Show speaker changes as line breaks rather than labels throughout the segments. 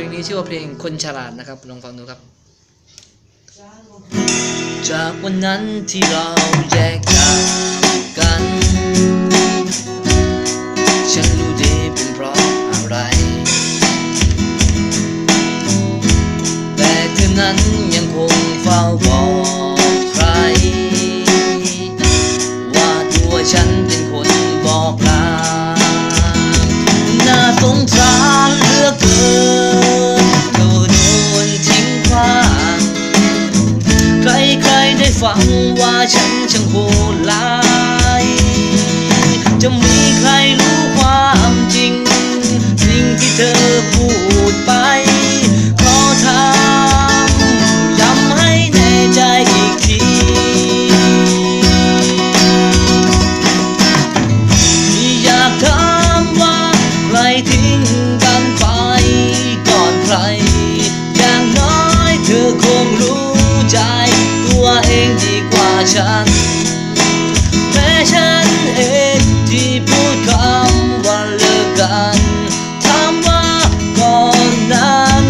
ลงนี้ชื่อว่าเพลงคนฉลาดนะครับ ลองฟังดูครับ จากวันนั้นที่เราแยกจากกัน ฉันรู้ วังว่าฉันช่างโห ฉันแม้ฉันเองที่พูดคำว่าเลิกกันถามว่าก่อนนั้น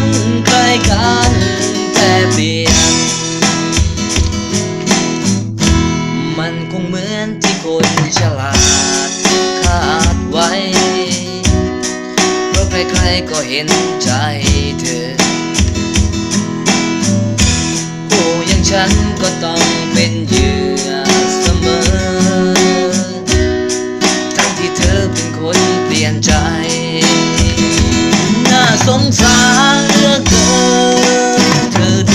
ใครกันแต่เปลี่ยน มันคงเหมือนที่คนฉลาดคาดไว้เพราะใครๆก็เห็นใจเธอ ผู้อย่างฉันก็ต้อง สาเลกเธอโด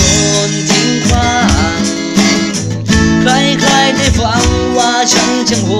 นทิ้งคว้างใครได้ฟังว่าฉันจะงโห